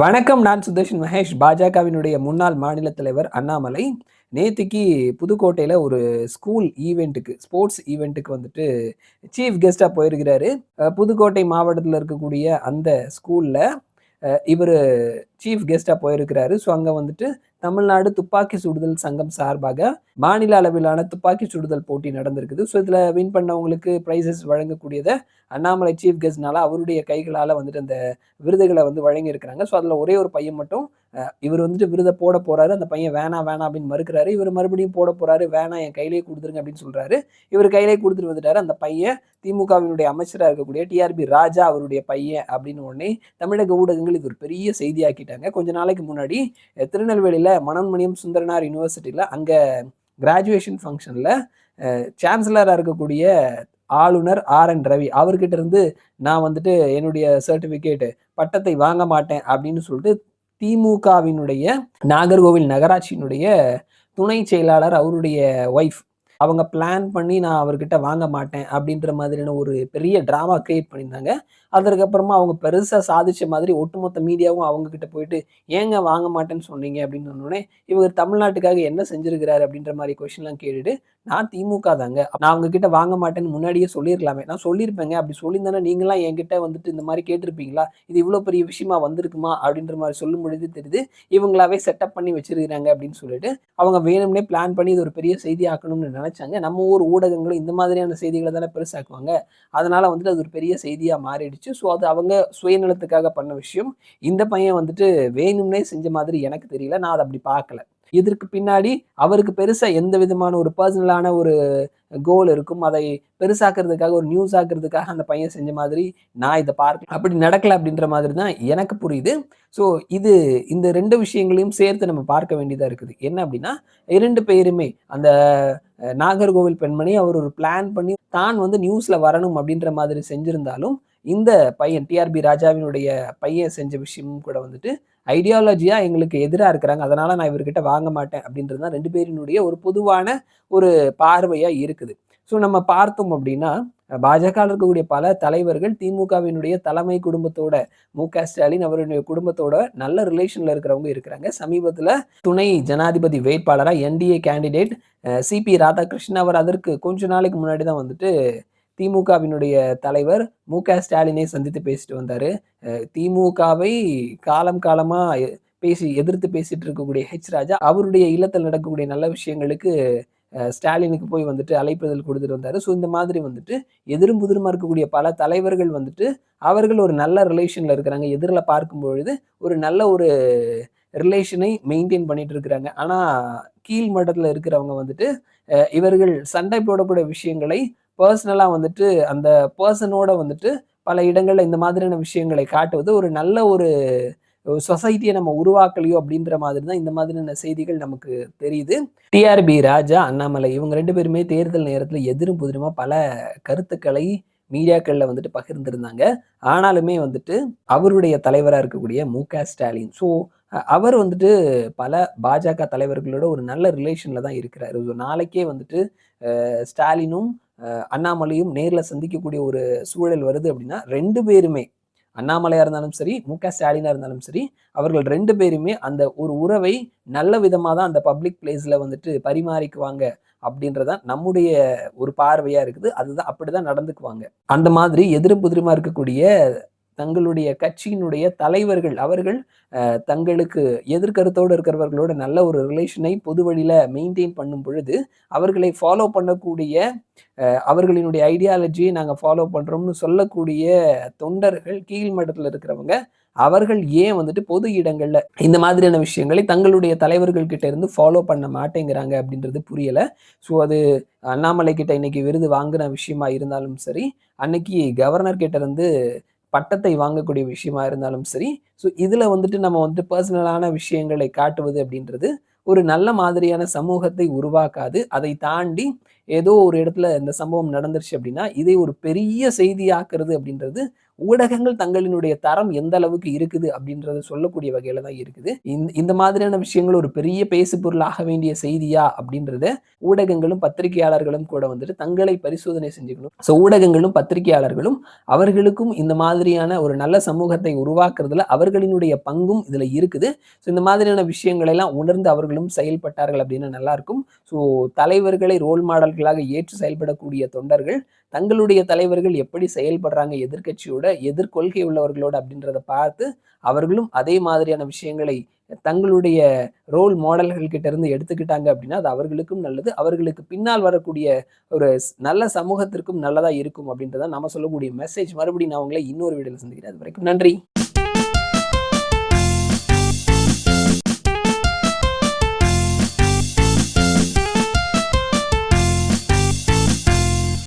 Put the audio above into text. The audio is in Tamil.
வணக்கம் நான் சுதர்ஷன் மகேஷ். பாஜகவினுடைய முன்னாள் மாநில தலைவர் அண்ணாமலை நேற்றுக்கு புதுக்கோட்டையில் ஒரு ஸ்கூல் ஈவெண்ட்டுக்கு ஸ்போர்ட்ஸ் ஈவெண்ட்டுக்கு வந்துட்டு சீஃப் கெஸ்ட்டாக போயிருக்கிறாரு. புதுக்கோட்டை மாவட்டத்தில் இருக்கக்கூடிய அந்த ஸ்கூலில் இவர் சீஃப் கெஸ்ட்டாக போயிருக்கிறாரு. ஸோ அங்கே வந்துட்டு தமிழ்நாடு துப்பாக்கி சுடுதல் சங்கம் சார்பாக மாநில அளவிலான துப்பாக்கி சுடுதல் போட்டி நடந்திருக்குது. ஸோ இதில் வின் பண்ணவங்களுக்கு ப்ரைஸஸ் வழங்கக்கூடியதை அண்ணாமலை சீஃப் கெஸ்ட்னால அவருடைய கைகளால் வந்துட்டு அந்த விருதுகளை வந்து வழங்கியிருக்கிறாங்க. ஸோ அதில் ஒரே ஒரு பையன் மட்டும் இவர் வந்துட்டு விருதை போட போறாரு. அந்த பையன் வேணாம் வேணா அப்படின்னு மறுக்கிறாரு. இவர் மறுபடியும் போட போறாரு. வேணாம் என் கையிலேயே கொடுத்துருங்க அப்படின்னு சொல்றாரு. இவர் கையிலேயே கொடுத்துட்டு வந்துட்டாரு. அந்த பையன் திமுகவினுடைய அமைச்சராக இருக்கக்கூடிய டிஆர்பி ராஜா அவருடைய பையன் அப்படின்னு உடனே தமிழக ஊடகங்கள் இது ஒரு பெரிய செய்தியாக்கிட்டாங்க. கொஞ்ச நாளைக்கு முன்னாடி திருநெல்வேலியில திருநெல்வேலியில் சுந்தரனார் யூனிவர்சிட்டியில அங்கே கிராஜுவேஷன் ஃபங்க்ஷனில் சான்சலராக இருக்கக்கூடிய ஆளுநர் ஆர். என். ரவி அவர்கிட்ட இருந்து நான் வந்துட்டு என்னுடைய சர்டிஃபிகேட் பட்டத்தை வாங்க மாட்டேன் அப்படின்னு சொல்லிட்டு திமுகவினுடைய நாகர்கோவில் நகராட்சியினுடைய துணை செயலாளர் அவருடைய ஒய்ஃப் அவங்க பிளான் பண்ணி நான் அவர்கிட்ட வாங்க மாட்டேன் அப்படின்ற மாதிரியான ஒரு பெரிய ட்ராமா கிரியேட் பண்ணியிருந்தாங்க. அதற்கப்புறமா அவங்க பெருசாக சாதிச்ச மாதிரி ஒட்டுமொத்த மீடியாவும் அவங்க கிட்ட போயிட்டு ஏங்க வாங்க மாட்டேன்னு சொன்னீங்க? அப்படின்னு சொன்னோடனே இவர் தமிழ்நாட்டுக்காக என்ன செஞ்சிருக்கிறாரு அப்படின்ற மாதிரி கொஷின்லாம் கேட்டுட்டு நான் திமுக தாங்க. நான் அவங்க கிட்ட வாங்க மாட்டேன்னு முன்னாடியே சொல்லியிருக்கலாமே. நான் சொல்லியிருப்பேங்க. அப்படி சொல்லியிருந்தேன்னா நீங்களாம் என்கிட்ட வந்துட்டு இந்த மாதிரி கேட்டிருப்பீங்களா? இது இவ்வளோ பெரிய விஷயமா வந்திருக்குமா? அப்படின்ற மாதிரி சொல்லும் பொழுது தெரியுது இவங்களாவே செட்டப் பண்ணி வச்சிருக்கிறாங்க அப்படின்னு சொல்லிட்டு அவங்க வேணும்னே பிளான் பண்ணி இது ஒரு பெரிய செய்தி ஆக்கணும்னு நினைச்சாங்க. நம்ம ஊர் ஊடகங்களும் இந்த மாதிரியான செய்திகளை தானே பெருசாக்குவாங்க. அதனால வந்துட்டு அது ஒரு பெரிய செய்தியாக மாறிடுச்சு. ஸோ அது அவங்க சுயநலத்துக்காக பண்ண விஷயம். இந்த பையன் வந்துட்டு வேணும்னே செஞ்ச மாதிரி எனக்கு தெரியல. நான் அதை அப்படி பார்க்கல. இதற்கு பின்னாடி அவருக்கு பெருசா எந்த விதமான ஒரு பர்சனலான ஒரு கோல் இருக்கும். அதை பெருசாக்குறதுக்காக ஒரு நியூஸ் ஆக்குறதுக்காக அந்த பையன் செஞ்ச மாதிரி நான் இதை பார்க்க அப்படி நடக்கல அப்படின்ற மாதிரி தான் எனக்கு புரியுது. ஸோ இது இந்த ரெண்டு விஷயங்களையும் சேர்த்து நம்ம பார்க்க வேண்டியதாக இருக்குது. என்ன அப்படின்னா இரண்டு பேருமே அந்த நாகர்கோவில் பெண்மணி அவர் ஒரு பிளான் பண்ணி தான் வந்து நியூஸ்ல வரணும் அப்படின்ற மாதிரி செஞ்சிருந்தாலும் இந்த பையன் டிஆர்பி ராஜாவினுடைய பையன் செஞ்ச விஷயமும் கூட வந்துட்டு ஐடியாலஜியா எங்களுக்கு எதிராக இருக்கிறாங்க. அதனால நான் இவர்கிட்ட வாங்க மாட்டேன் அப்படின்றது தான் ரெண்டு பேரினுடைய ஒரு பொதுவான ஒரு பார்வையா இருக்குது. ஸோ நம்ம பார்த்தோம் அப்படின்னா பாஜக இருக்கக்கூடிய பல தலைவர்கள் திமுகவினுடைய தலைமை குடும்பத்தோட மு க ஸ்டாலின் அவருடைய குடும்பத்தோட நல்ல ரிலேஷன்ல இருக்கிறவங்க இருக்கிறாங்க. சமீபத்துல துணை ஜனாதிபதி வேட்பாளராக என்டிஏ கேண்டிடேட் சிபி ராதாகிருஷ்ணன் அவர் அதற்கு கொஞ்ச நாளைக்கு முன்னாடி தான் வந்துட்டு திமுகவினுடைய தலைவர் மு க ஸ்டாலினை சந்தித்து பேசிட்டு வந்தார். திமுகவை காலம் காலமாக பேசி எதிர்த்து பேசிட்டு இருக்கக்கூடிய ஹெச் ராஜா அவருடைய இல்லத்தில் நடக்கக்கூடிய நல்ல விஷயங்களுக்கு ஸ்டாலினுக்கு போய் வந்துட்டு அழைப்புதல் கொடுத்துட்டு வந்தார். ஸோ இந்த மாதிரி வந்துட்டு எதிரும் புதிருமா இருக்கக்கூடிய பல தலைவர்கள் வந்துட்டு அவர்கள் ஒரு நல்ல ரிலேஷனில் இருக்கிறாங்க. எதிரில் பார்க்கும் பொழுது ஒரு நல்ல ஒரு ரிலேஷனை மெயின்டைன் பண்ணிட்டு இருக்கிறாங்க. ஆனால் கீழ் மட்டத்தில் இருக்கிறவங்க வந்துட்டு இவர்கள் சண்டை போடக்கூடிய விஷயங்களை பர்சனலாக வந்துட்டு அந்த பர்சனோட வந்துட்டு பல இடங்களில் இந்த மாதிரியான விஷயங்களை காட்டுவது ஒரு நல்ல ஒரு சொசைட்டியை நம்ம உருவாக்கலையோ அப்படின்ற மாதிரி தான் இந்த மாதிரியான செய்திகள் நமக்கு தெரியுது. டிஆர்பி ராஜா அண்ணாமலை இவங்க ரெண்டு பேருமே தேர்தல் நேரத்தில் எதிரும் புதிருமா பல கருத்துக்களை மீடியாக்களில் வந்துட்டு பகிர்ந்திருந்தாங்க. ஆனாலுமே வந்துட்டு அவருடைய தலைவராக இருக்கக்கூடிய மு க ஸ்டாலின். ஸோ அவர் வந்துட்டு பல பாஜக தலைவர்களோட ஒரு நல்ல ரிலேஷனில் தான் இருக்கிறாரு. நாளைக்கே வந்துட்டு ஸ்டாலினும் அண்ணாமலையும் நேரில் சந்திக்கக்கூடிய ஒரு சூழல் வருது அப்படின்னா ரெண்டு பேருமே அண்ணாமலையா இருந்தாலும் சரி மு. க. ஸ்டாலினா இருந்தாலும் சரி அவர்கள் ரெண்டு பேருமே அந்த ஒரு உறவை நல்ல விதமாக தான் அந்த பப்ளிக் பிளேஸ்ல வந்துட்டு பரிமாறிக்குவாங்க அப்படின்றதான் நம்முடைய ஒரு பார்வையா இருக்குது. அதுதான் அப்படிதான் நடந்துக்குவாங்க. அந்த மாதிரி எதிரும் புதிருமா இருக்கக்கூடிய தங்களுடைய கட்சியினுடைய தலைவர்கள் அவர்கள் தங்களுக்கு எதிர்கருத்தோடு இருக்கிறவர்களோட நல்ல ஒரு ரிலேஷனை பொது வழியில் மெயின்டைன் பண்ணும் பொழுது அவர்களை ஃபாலோ பண்ணக்கூடிய அவர்களினுடைய ஐடியாலஜியை நாங்கள் ஃபாலோ பண்ணுறோம்னு சொல்லக்கூடிய தொண்டர்கள் கீழ்மட்டத்தில் இருக்கிறவங்க அவர்கள் ஏன் வந்துட்டு பொது இடங்களில் இந்த மாதிரியான விஷயங்களை தங்களுடைய தலைவர்கள் கிட்ட இருந்து ஃபாலோ பண்ண மாட்டேங்கிறாங்க அப்படின்றது புரியலை. ஸோ அது அண்ணாமலை கிட்ட இன்னைக்கு விருது வாங்கின விஷயமா இருந்தாலும் சரி அன்னைக்கு கவர்னர் கிட்ட இருந்து பட்டத்தை வாங்கக்கூடிய விஷயமா இருந்தாலும் சரி ஸோ இதில் வந்துட்டு நம்ம வந்துட்டு பர்சனலான விஷயங்களை காட்டுவது அப்படின்றது ஒரு நல்ல மாதிரியான சமூகத்தை உருவாக்காது. அதை தாண்டி ஏதோ ஒரு இடத்துல இந்த சம்பவம் நடந்துருச்சு அப்படின்னா இதை ஒரு பெரிய செய்தியாக்குறது அப்படின்றது ஊடகங்கள் தங்களினுடைய தரம் எந்த அளவுக்கு இருக்குது அப்படின்றத சொல்லக்கூடிய வகையில தான் இருக்குது. இந்த இந்த மாதிரியான விஷயங்கள் ஒரு பெரிய பேசு பொருளாக வேண்டிய செய்தியா அப்படின்றத ஊடகங்களும் பத்திரிகையாளர்களும் கூட வந்துட்டு தங்களை பரிசோதனை செஞ்சுக்கணும். ஸோ ஊடகங்களும் பத்திரிகையாளர்களும் அவர்களுக்கும் இந்த மாதிரியான ஒரு நல்ல சமூகத்தை உருவாக்குறதுல அவர்களினுடைய பங்கும் இதுல இருக்குது. ஸோ இந்த மாதிரியான விஷயங்களை எல்லாம் உணர்ந்து அவர்களும் செயல்பட்டார்கள் அப்படின்னு நல்லா இருக்கும். ஸோ தலைவர்களை ரோல் மாடல்களாக ஏற்று செயல்படக்கூடிய தொண்டர்கள் தங்களுடைய தலைவர்கள் எப்படி செயல்படுறாங்க எதிர்க்கட்சியோட எதிர்கொள்கை உள்ளவர்களோடு அப்படின்றத பார்த்து அவர்களும் அதே மாதிரியான விஷயங்களை தங்களுடைய ரோல் மாடல்கள் கிட்ட இருந்து எடுத்துக்கிட்டாங்க அப்படின்னா அது அவர்களுக்கும் நல்லது. அவர்களுக்கு பின்னால் வரக்கூடிய ஒரு நல்ல சமூகத்திற்கும் நல்லதா இருக்கும் அப்படின்றத நம்ம சொல்லக்கூடிய மெசேஜ் மறுபடியும் நான் உங்களை இன்னொரு வீடியோவில் சந்திக்கிறேன். அது வரைக்கும் நன்றி.